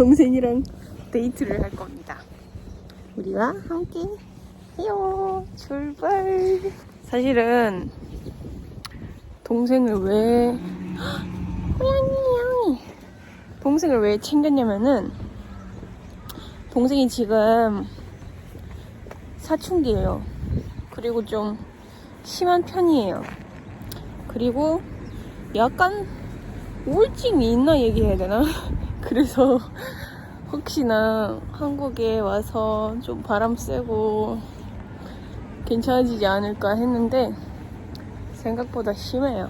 동생이랑 데이트를 할 겁니다. 우리와 함께 해요. 출발. 사실은 동생을 왜 동생을 왜 챙겼냐면은 동생이 지금 사춘기예요. 그리고 좀 심한 편이에요. 그리고 약간 우울증이 있나 얘기해야 되나? 그래서 혹시나 한국에 와서 좀 바람 쐬고 괜찮아지지 않을까 했는데 생각보다 심해요.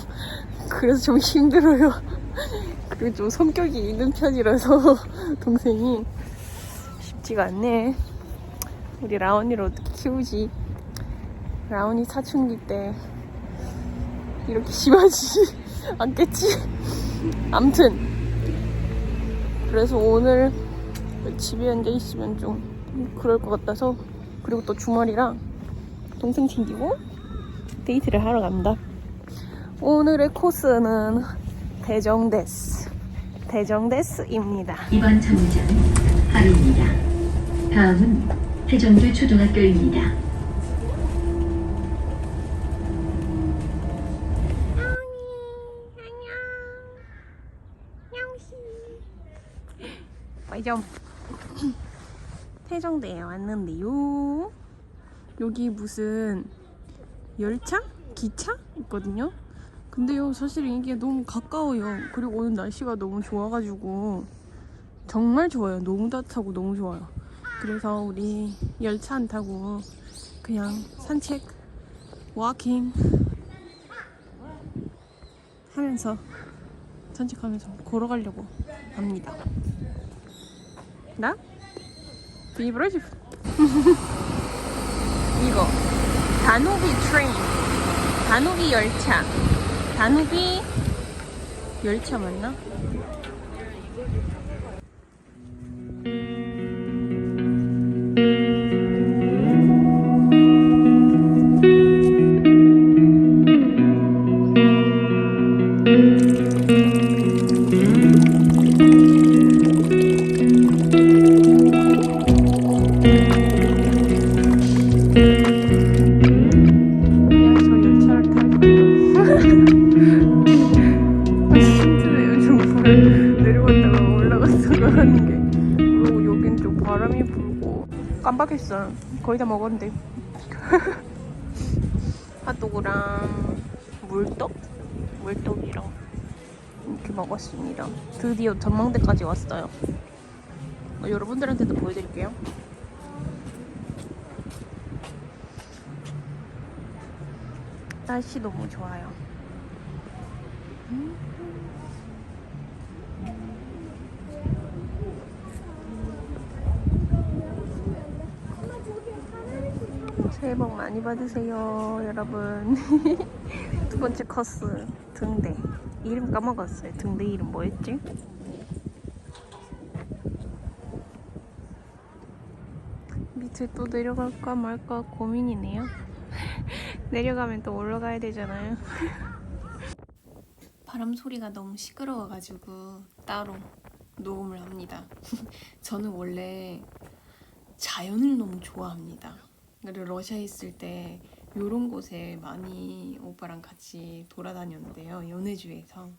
그래서 좀 힘들어요. 그리고 좀 성격이 있는 편이라서 동생이 쉽지가 않네. 우리 라온이를 어떻게 키우지? 라온이 사춘기 때 이렇게 심하지 않겠지? 암튼 그래서 오늘 집에 앉아 있으면 좀 그럴 것 같아서 그리고 또 주말이라 동생 챙기고 데이트를 하러 갑니다. 오늘의 코스는 대정데스 대정데스입니다. 이번 정류장 하루입니다. 다음은 해전교 초등학교입니다. 빨점 태정대에 왔는데요. 여기 무슨 열차? 기차? 있거든요. 근데요, 사실은 이게 너무 가까워요. 그리고 오늘 날씨가 너무 좋아가지고 정말 좋아요. 너무 따뜻하고 너무 좋아요. 그래서 우리 열차 안 타고 그냥 산책, 워킹 하면서 산책하면서 걸어가려고 합니다. 나? 비브러지 이거 다누비 트레인 다누비 열차 다누비 열차 맞나? 올라갔다가 하는 게. 그리고 여긴 좀 바람이 불고 깜빡했어요. 거의 다 먹었는데. 핫도그랑 물떡? 물떡이랑 이렇게 먹었습니다. 드디어 전망대까지 왔어요. 어, 여러분들한테도 보여드릴게요. 날씨 너무 좋아요 새해 복 많이 받으세요, 여러분. 두 번째 코스 등대. 이름 까먹었어요. 등대 이름 뭐였지? 밑에 또 내려갈까 말까 고민이네요. 내려가면 또 올라가야 되잖아요. 바람 소리가 너무 시끄러워가지고 따로 녹음을 합니다. 저는 원래 자연을 너무 좋아합니다. 그리고 러시아에 있을 때 이런 곳에 많이 오빠랑 같이 돌아다녔는데요. 연해주에서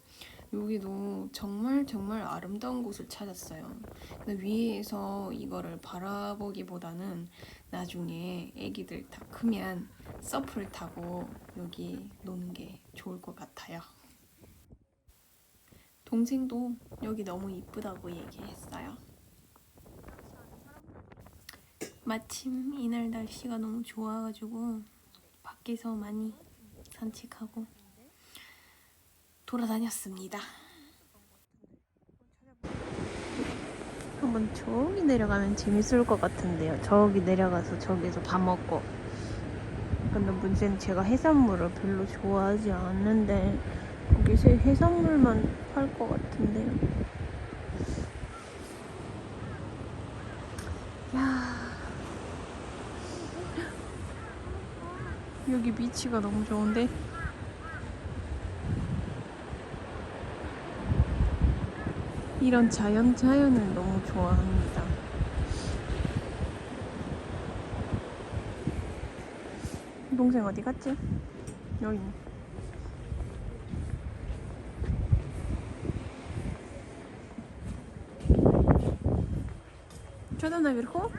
여기도 정말 정말 아름다운 곳을 찾았어요. 근데 위에서 이거를 바라보기보다는 나중에 애기들 다 크면 서프를 타고 여기 노는 게 좋을 것 같아요. 동생도 여기 너무 이쁘다고 얘기했어요. 마침 이날 날씨가 너무 좋아가지고 밖에서 많이 산책하고 돌아다녔습니다. 한번 저기 내려가면 재밌을 것 같은데요. 저기 내려가서 저기서 밥 먹고. 근데 문제는 제가 해산물을 별로 좋아하지 않는데 거기서 해산물만 팔 것 같은데요. 여기 비치가 너무 좋은데 이런 자연 자연을 너무 좋아합니다. 동생 어디 갔지? 여기 있네. Что там наверху?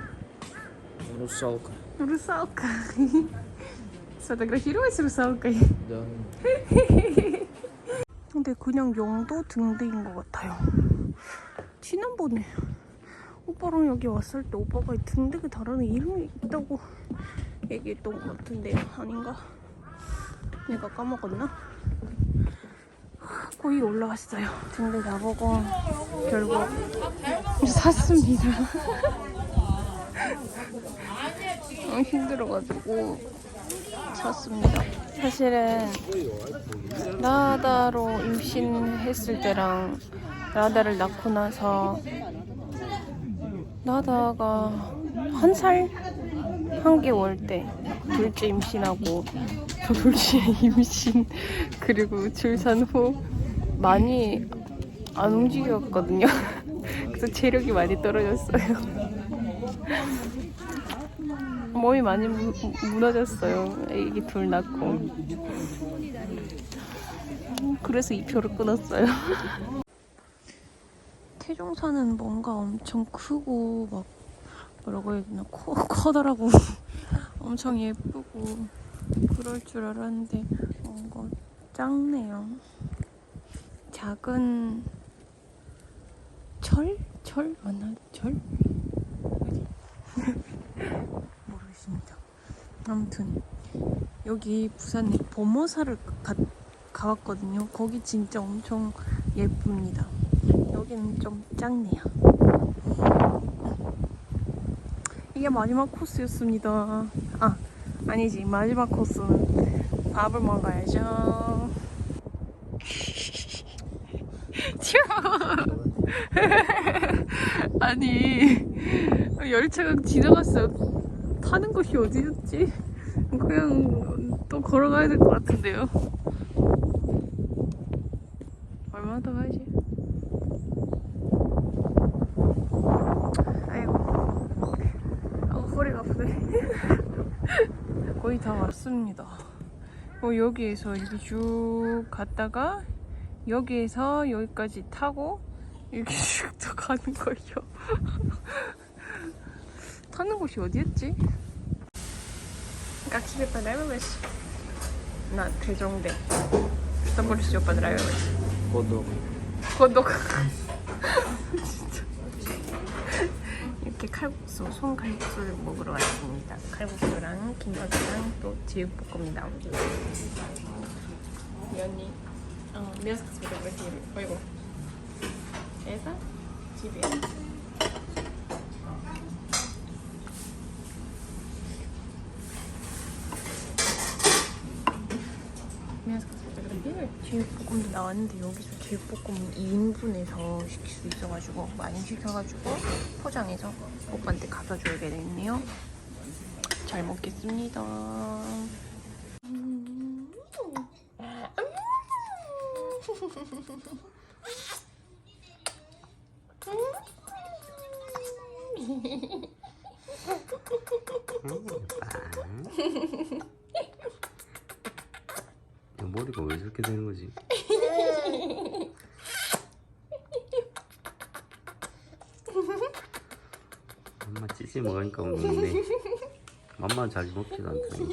Русалка. Русалка. Сфотографировать с русалкой? Да. 근데 그냥 영도 등대인 것 같아요. 지난번에 오빠랑 여기 왔을 때 오빠가 등대가 다른 이름이 있다고 얘기했던 것 같은데 아닌가? 내가 까먹었나? 거의 올라왔어요. 등대 다 보고 결국 샀습니다. 너무 힘들어가지고 샀습니다. 사실은 라다로 임신했을 때랑 라다를 낳고 나서 라다가 한 살? 한 개월 때 둘째 임신하고 저 둘째 임신 그리고 출산 후 많이 안 움직였거든요. 그래서 체력이 많이 떨어졌어요. 몸이 많이 무, 무너졌어요. 애기 둘 낳고. 그래서 이 표를 끊었어요. 태종사는 뭔가 엄청 크고 막 뭐라고 해야 되나 커, 커다라고 엄청 예쁘고 그럴 줄 알았는데 뭔가 작네요. 작은 철? 철? 맞나? 철? 어디? 모르겠습니다. 아무튼 여기 부산에 범어사를 가, 가봤거든요. 거기 진짜 엄청 예쁩니다. 여기는 좀 작네요. 이게 마지막 코스였습니다. 아, 아니지. 마지막 코스는 밥을 먹어야죠. 아니, 열차가 지나갔어 요. 타는 곳이 어디였지? 그냥 또 걸어가야 될 것 같은데요. 얼마나 더 가야지? 아이고. 아, 허리가 아프네. 거의 다 왔습니다. 어, 여기에서 이렇게 쭉 갔다가 여기에서 여기까지 타고 이렇게 쭉 더 가는 거예요. 타는 곳이 어디였지? Как тебе понравилось? На Тэжонгде. Что больше всего понравилось? Ходок. 호독. 진짜. 이렇게 칼국수, 손칼국수를 먹으러 왔습니다. 칼국수랑 김밥이랑 또 제육볶음이랑. 면이, 어, мяско сфотографируй. Ойго. Это тебе. 제육볶음도 나왔는데 여기서 제육볶음 2인분에서 시킬 수 있어가지고 많이 시켜가지고 포장해서 오빠한테 가져줘야 되겠네요. 잘 먹겠습니다. 머리가 왜 저렇게 되는 거지? 엄마 찌찌 먹으니까 먹네. 맘마 잘 먹지도 않더니.